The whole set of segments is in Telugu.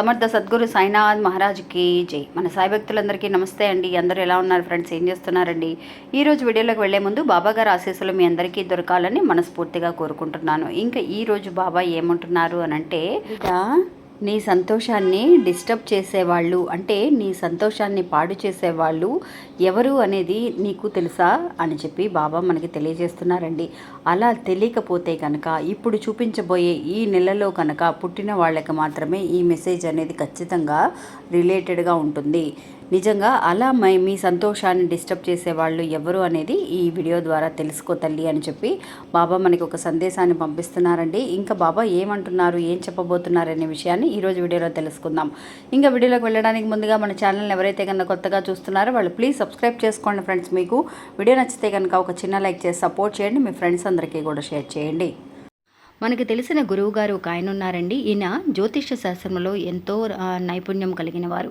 సమర్థ సద్గురు సాయినాథ్ మహారాజ్కి జై. మన సాయి భక్తులందరికీ నమస్తే అండి. అందరూ ఎలా ఉన్నారు ఫ్రెండ్స్? ఏం చేస్తున్నారండి? ఈ రోజు వీడియోలోకి వెళ్ళే ముందు బాబా గారు ఆశీస్సులు మీ అందరికీ దొరకాలని మనస్ఫూర్తిగా కోరుకుంటున్నాను. ఇంకా ఈరోజు బాబా ఏమంటున్నారు అని అంటే ఇక నీ సంతోషాన్ని డిస్టర్బ్ చేసేవాళ్ళు అంటే నీ సంతోషాన్ని పాడు చేసేవాళ్ళు ఎవరు అనేది నీకు తెలుసా అని చెప్పి బాబా మనకి తెలియజేస్తున్నారండి. అలా తెలియకపోతే కనుక ఇప్పుడు చూపించబోయే ఈ నెలలో కనుక పుట్టిన వాళ్ళకి మాత్రమే ఈ మెసేజ్ అనేది ఖచ్చితంగా రిలేటెడ్గా ఉంటుంది. నిజంగా అలా మై మీ సంతోషాన్ని డిస్టర్బ్ చేసే వాళ్ళు ఎవరు అనేది ఈ వీడియో ద్వారా తెలుసుకో తల్లి అని చెప్పి బాబా మనకి ఒక సందేశాన్ని పంపిస్తున్నారండి. ఇంకా బాబా ఏమంటున్నారు ఏం చెప్పబోతున్నారు అనే విషయాన్ని ఈరోజు వీడియోలో తెలుసుకుందాం. ఇంకా వీడియోలోకి వెళ్ళడానికి ముందుగా మన ఛానల్ని ఎవరైతే కన్నా కొత్తగా చూస్తున్నారో వాళ్ళు ప్లీజ్ సబ్స్క్రైబ్ చేసుకోండి ఫ్రెండ్స్. మీకు వీడియో నచ్చితే కనుక ఒక చిన్న లైక్ చేసి సపోర్ట్ చేయండి. మీ ఫ్రెండ్స్ అందరికీ కూడా షేర్ చేయండి. మనకి తెలిసిన గురువు గారు ఒక ఆయన ఉన్నారండి. ఈయన జ్యోతిష్య శాస్త్రంలో ఎంతో నైపుణ్యం కలిగిన వారు.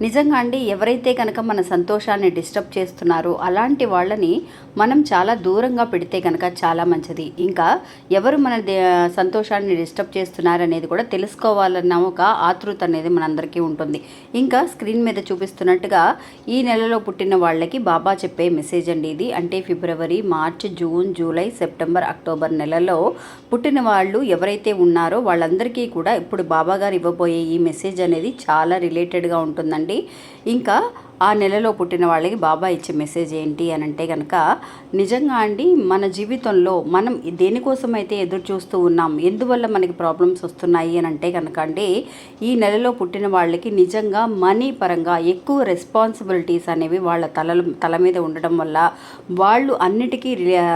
నిజంగా అండి ఎవరైతే కనుక మన సంతోషాన్ని డిస్టర్బ్ చేస్తున్నారో అలాంటి వాళ్ళని మనం చాలా దూరంగా పెడితే కనుక చాలా మంచిది. ఇంకా ఎవరు మన దే- సంతోషాన్ని డిస్టర్బ్ చేస్తున్నారనేది కూడా తెలుసుకోవాలన్న ఒక ఆతృత అనేది మనందరికీ ఉంటుంది. ఇంకా స్క్రీన్ మీద చూపిస్తున్నట్టుగా ఈ నెలలో పుట్టిన వాళ్ళకి బాబా చెప్పే మెసేజ్ అండి ఇది. అంటే February March June July September October నెలలో పుట్టిన వాళ్ళు ఎవరైతే ఉన్నారో వాళ్ళందరికీ కూడా ఇప్పుడు బాబా గారు ఇవ్వబోయే ఈ మెసేజ్ అనేది చాలా రిలేటెడ్గా ఉంటుందండి. అండి ఇంకా ఆ నెలలో పుట్టిన వాళ్ళకి బాబా ఇచ్చే మెసేజ్ ఏంటి అని అంటే కనుక నిజంగా అండి మన జీవితంలో మనం దేనికోసం అయితే ఎదురు చూస్తూ ఉన్నాం ఎందువల్ల మనకి ప్రాబ్లమ్స్ వస్తున్నాయి అని అంటే కనుక అండి ఈ నెలలో పుట్టిన వాళ్ళకి నిజంగా మనీ పరంగా ఎక్కువ రెస్పాన్సిబిలిటీస్ అనేవి వాళ్ళ తల తల మీద ఉండడం వల్ల వాళ్ళు అన్నిటికీ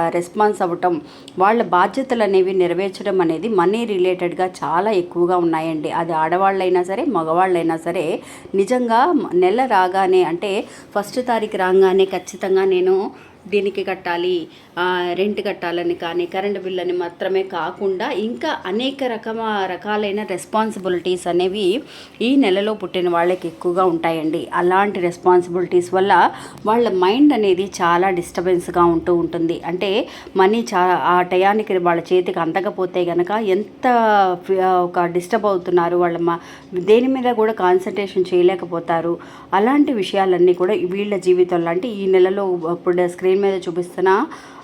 రెస్పాన్స్ అవ్వటం వాళ్ళ బాధ్యతలు అనేవి నెరవేర్చడం అనేది మనీ రిలేటెడ్గా చాలా ఎక్కువగా ఉన్నాయండి. అది ఆడవాళ్ళైనా సరే మగవాళ్ళైనా సరే నిజంగా నెల రాగానే అంటే ఫస్ట్ తారీఖు రాగానే ఖచ్చితంగా నేను దీనికి కట్టాలి రెంట్ కట్టాలని కానీ కరెంటు బిల్ అని మాత్రమే కాకుండా ఇంకా అనేక రకమ రకాలైన రెస్పాన్సిబిలిటీస్ అనేవి ఈ నెలలో పుట్టిన వాళ్ళకి ఎక్కువగా ఉంటాయండి. అలాంటి రెస్పాన్సిబిలిటీస్ వల్ల వాళ్ళ మైండ్ అనేది చాలా డిస్టర్బెన్స్గా ఉంటూ ఉంటుంది. అంటే మనీ చా ఆ టయానికి వాళ్ళ చేతికి అందకపోతే కనుక ఎంత ఒక డిస్టర్బ్ అవుతున్నారు వాళ్ళ మా దేని మీద కూడా కాన్సన్ట్రేషన్ చేయలేకపోతారు. అలాంటి విషయాలన్నీ కూడా వీళ్ళ జీవితంలో అంటే ఈ నెలలో ఇప్పుడు స్క్రీన్ మీద చూపిస్తున్న.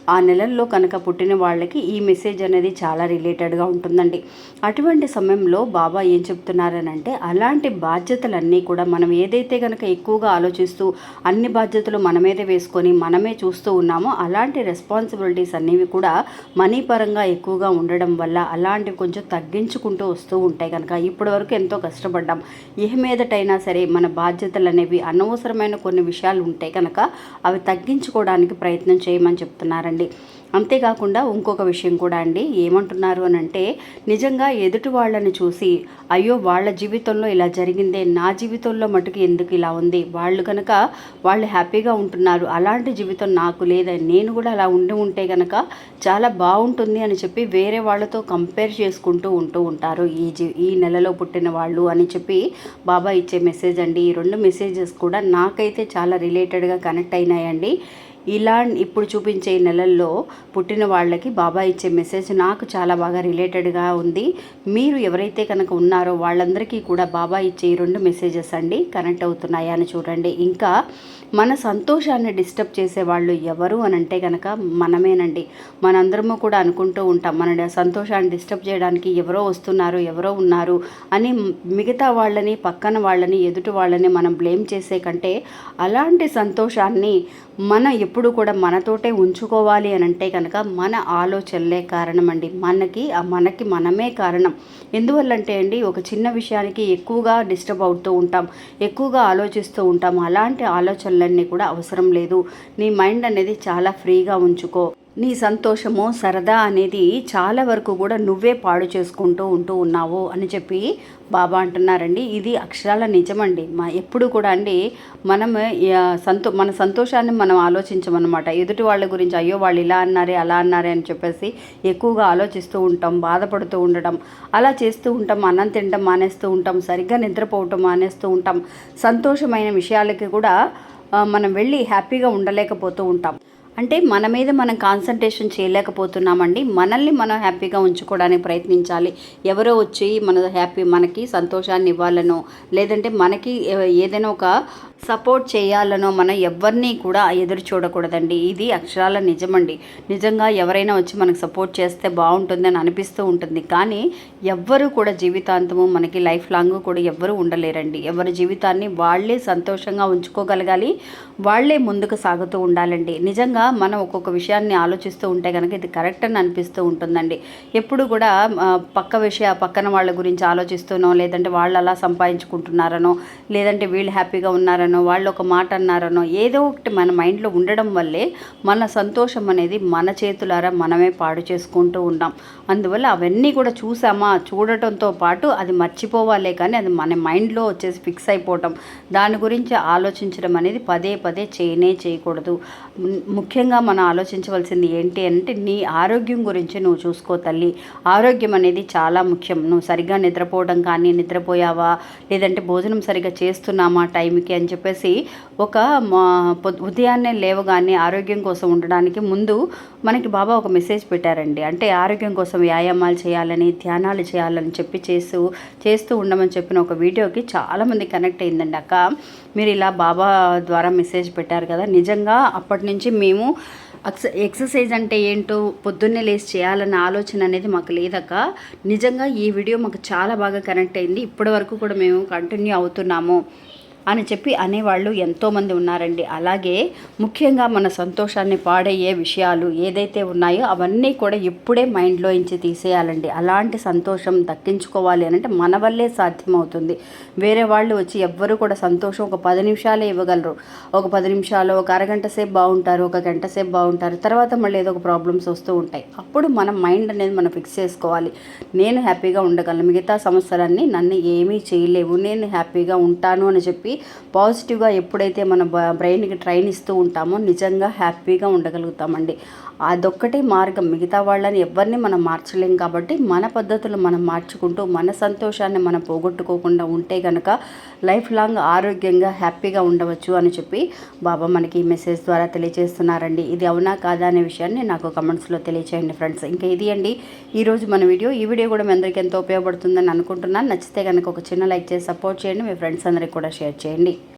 ఆ నెలల్లో కనుక పుట్టిన వాళ్ళకి ఈ మెసేజ్ అనేది చాలా రిలేటెడ్గా ఉంటుందండి. అటువంటి సమయంలో బాబా ఏం చెప్తున్నారనంటే అలాంటి బాధ్యతలన్నీ కూడా మనం ఏదైతే కనుక ఎక్కువగా ఆలోచిస్తూ అన్ని బాధ్యతలు మన మీదే వేసుకొని మనమే చూస్తూ ఉన్నామో అలాంటి రెస్పాన్సిబిలిటీస్ అనేవి కూడా మనీ పరంగా ఎక్కువగా ఉండడం వల్ల అలాంటివి కొంచెం తగ్గించుకుంటూ వస్తూ ఉంటాయి కనుక ఇప్పటి వరకు ఎంతో కష్టపడ్డాం. ఏ మీదటైనా సరే మన బాధ్యతలు అనేవి అనవసరమైన కొన్ని విషయాలు ఉంటాయి కనుక అవి తగ్గించుకోవడానికి ప్రయత్నం చేయమని చెప్తున్నారండి. అంతేకాకుండా ఇంకొక విషయం కూడా అండి. ఏమంటున్నారు అని అంటే నిజంగా ఎదుటి వాళ్ళని చూసి అయ్యో వాళ్ళ జీవితంలో ఇలా జరిగిందే నా జీవితంలో మటుకు ఎందుకు ఇలా ఉంది? వాళ్ళు కనుక వాళ్ళు హ్యాపీగా ఉంటున్నారు అలాంటి జీవితం నాకు లేదని నేను కూడా అలా ఉండి ఉంటే కనుక చాలా బాగుంటుంది అని చెప్పి వేరే వాళ్ళతో కంపేర్ చేసుకుంటూ ఉంటూ ఉంటారు. ఈ జీ ఈ నెలలో పుట్టిన వాళ్ళు అని చెప్పి బాబా ఇచ్చే మెసేజ్ అండి. ఈ రెండు మెసేజెస్ కూడా నాకైతే చాలా రిలేటెడ్గా కనెక్ట్ అయినాయండి. ఇలా ఇప్పుడు చూపించే నెలల్లో పుట్టిన వాళ్ళకి బాబా ఇచ్చే మెసేజ్ నాకు చాలా బాగా రిలేటెడ్గా ఉంది. మీరు ఎవరైతే కనుక ఉన్నారో వాళ్ళందరికీ కూడా బాబా ఇచ్చే ఈ రెండు మెసేజెస్ అండి కనెక్ట్ అవుతున్నాయా అని చూడండి. ఇంకా మన సంతోషాన్ని డిస్టర్బ్ చేసే వాళ్ళు ఎవరు అని అంటే కనుక మనమేనండి. మనందరము కూడా అనుకుంటూ ఉంటాం మన సంతోషాన్ని డిస్టర్బ్ చేయడానికి ఎవరో వస్తున్నారు ఎవరో ఉన్నారు అని మిగతా వాళ్ళని పక్కన వాళ్ళని ఎదుటి వాళ్ళని మనం బ్లేమ్ చేసే కంటే అలాంటి సంతోషాన్ని మన ఎప్పుడు కూడా మనతోటే ఉంచుకోవాలి అని అంటే కనుక మన ఆలోచనలే కారణం అండి మనకి ఆ మనకి మనమే కారణం. ఎందువల్లంటే అండి ఒక చిన్న విషయానికి ఎక్కువగా డిస్టర్బ్ అవుతూ ఉంటాం ఎక్కువగా ఆలోచిస్తూ ఉంటాం. అలాంటి ఆలోచనలన్నీ కూడా అవసరం లేదు. నీ మైండ్ అనేది చాలా ఫ్రీగా ఉంచుకో. నీ సంతోషము సరదా అనేది చాలా వరకు కూడా నువ్వే పాడు చేసుకుంటూ ఉంటూ ఉన్నావు అని చెప్పి బాబా అంటున్నారండి. ఇది అక్షరాల నిజమండి. మా ఎప్పుడు కూడా అండి మనం సంతో మన సంతోషాన్ని మనం ఆలోచించమన్నమాట. ఎదుటి వాళ్ళ గురించి అయ్యో వాళ్ళు ఇలా అన్నారే అలా అన్నారే అని చెప్పేసి ఎక్కువగా ఆలోచిస్తూ ఉంటాం బాధపడుతూ ఉండటం. అలా చేస్తూ ఉంటాం అన్నం తినడం మానేస్తూ ఉంటాం సరిగ్గా నిద్రపోవటం మానేస్తూ ఉంటాం. సంతోషమైన విషయాలకి కూడా మనం వెళ్ళి హ్యాపీగా ఉండలేకపోతూ ఉంటాం. అంటే మన మీద మనం కాన్సన్ట్రేషన్ చేయలేకపోతున్నామండి. మనల్ని మనం హ్యాపీగా ఉంచుకోవడానికి ప్రయత్నించాలి. ఎవరో వచ్చి మన హ్యాపీ మనకి సంతోషాన్ని ఇవ్వాలనో లేదంటే మనకి ఏదైనా ఒక సపోర్ట్ చేయాలనో మనం ఎవరిని కూడా ఎదురు చూడకూడదండి. ఇది అక్షరాల నిజమండి. నిజంగా ఎవరైనా వచ్చి మనకు సపోర్ట్ చేస్తే బాగుంటుందని అనిపిస్తూ ఉంటుంది. కానీ ఎవ్వరూ కూడా జీవితాంతము మనకి లైఫ్ లాంగ్ కూడా ఎవ్వరూ ఉండలేరండి. ఎవరి జీవితాన్ని వాళ్ళే సంతోషంగా ఉంచుకోగలగాలి. వాళ్ళే ముందుకు సాగుతూ ఉండాలండి. నిజంగా మనం ఒక్కొక్క విషయాన్ని ఆలోచిస్తూ ఉంటే కనుక ఇది కరెక్ట్ అని అనిపిస్తూ ఉంటుందండి. ఎప్పుడు కూడా పక్క విషయ పక్కన వాళ్ళ గురించి ఆలోచిస్తూనో లేదంటే వాళ్ళు అలా సంపాదించుకుంటున్నారనో లేదంటే వీళ్ళు హ్యాపీగా ఉన్నారనో వాళ్ళు ఒక మాట అన్నారనో ఏదో ఒకటి మన మైండ్లో ఉండడం వల్లే మన సంతోషం అనేది మన చేతులారా మనమే పాడు చేసుకుంటూ ఉన్నాం. అందువల్ల అవన్నీ కూడా చూసామా చూడటంతో పాటు అది మర్చిపోవాలే కానీ అది మన మైండ్లో వచ్చేసి ఫిక్స్ అయిపోవటం దాని గురించి ఆలోచించడం అనేది పదే పదే చేయనే చేయకూడదు. ము- ముఖ్యంగా మనం ఆలోచించవలసింది ఏంటి అంటే నీ ఆరోగ్యం గురించి నువ్వు చూసుకో తల్లి. ఆరోగ్యం అనేది చాలా ముఖ్యం. నువ్వు సరిగ్గా నిద్రపోవడం కానీ నిద్రపోయావా? లేదంటే భోజనం సరిగ్గా చేస్తున్నామా టైంకి అని చెప్పేసి ఒక మా పొద్- ఉదయాన్నే లేవగానే ఆరోగ్యం కోసం ఉండడానికి ముందు మనకి బాబా ఒక మెసేజ్ పెట్టారండి. అంటే ఆరోగ్యం కోసం వ్యాయామాలు చేయాలని ధ్యానాలు చేయాలని చెప్పి చేస్తూ చేస్తూ ఉండమని చెప్పిన ఒక వీడియోకి చాలామంది కనెక్ట్ అయిందండి అక్క. మీరు ఇలా బాబా ద్వారా మెసేజ్ పెట్టారు కదా. నిజంగా అప్పటి నుంచి మేము ఎక్స ఎక్సర్సైజ్ అంటే ఏంటో పొద్దున్నే లేచి చేయాలన్న ఆలోచన అనేది మాకు లేదక్క. నిజంగా ఈ వీడియో మాకు చాలా బాగా కనెక్ట్ అయింది. ఇప్పటి వరకు కూడా మేము కంటిన్యూ అవుతున్నాము. అని చెప్పి అనేవాళ్ళు ఎంతోమంది ఉన్నారండి. అలాగే ముఖ్యంగా మన సంతోషాన్ని పాడయ్యే విషయాలు ఏదైతే ఉన్నాయో అవన్నీ కూడా ఇప్పుడే మైండ్లో ఇంచి తీసేయాలండి. అలాంటి సంతోషం దక్కించుకోవాలి అని అంటే మన వల్లే సాధ్యమవుతుంది. వేరే వాళ్ళు వచ్చి ఎవ్వరు కూడా సంతోషం ఒక పది నిమిషాలే ఇవ్వగలరు. ఒక పది నిమిషాలు ఒక అరగంట సేపు బాగుంటారు ఒక గంట సేపు బాగుంటారు. తర్వాత మళ్ళీ ఏదో ఒక ప్రాబ్లమ్స్ వస్తూ ఉంటాయి. అప్పుడు మన మైండ్ అనేది మనం ఫిక్స్ చేసుకోవాలి. నేను హ్యాపీగా ఉండగలను. మిగతా సంవత్సరాన్ని నన్ను ఏమీ చేయలేవు. నేను హ్యాపీగా ఉంటాను అని చెప్పి పాజిటివ్గా ఎప్పుడైతే మన బ్రెయిన్కి ట్రైన్ ఇస్తూ ఉంటామో నిజంగా హ్యాపీగా ఉండగలుగుతామండి. అదొక్కటే మార్గం. మిగతా వాళ్ళని ఎవరిని మనం మార్చలేం కాబట్టి మన పద్ధతులు మనం మార్చుకుంటూ మన సంతోషాన్ని మనం పోగొట్టుకోకుండా ఉంటే కనుక లైఫ్ లాంగ్ ఆరోగ్యంగా హ్యాపీగా ఉండవచ్చు అని చెప్పి బాబా మనకి ఈ మెసేజ్ ద్వారా తెలియజేస్తున్నారండి. ఇది అవునా కాదా అనే విషయాన్ని నాకు కమెంట్స్లో తెలియచేయండి ఫ్రెండ్స్ ఇంకా ఇది అండి. ఈరోజు మన వీడియో. ఈ వీడియో కూడా మీ అందరికీ ఎంతో ఉపయోగపడుతుందని అనుకుంటున్నాను. నచ్చితే కనుక ఒక చిన్న లైక్ చేసి సపోర్ట్ చేయండి. మీ ఫ్రెండ్స్ అందరికి కూడా షేర్ చేయండి.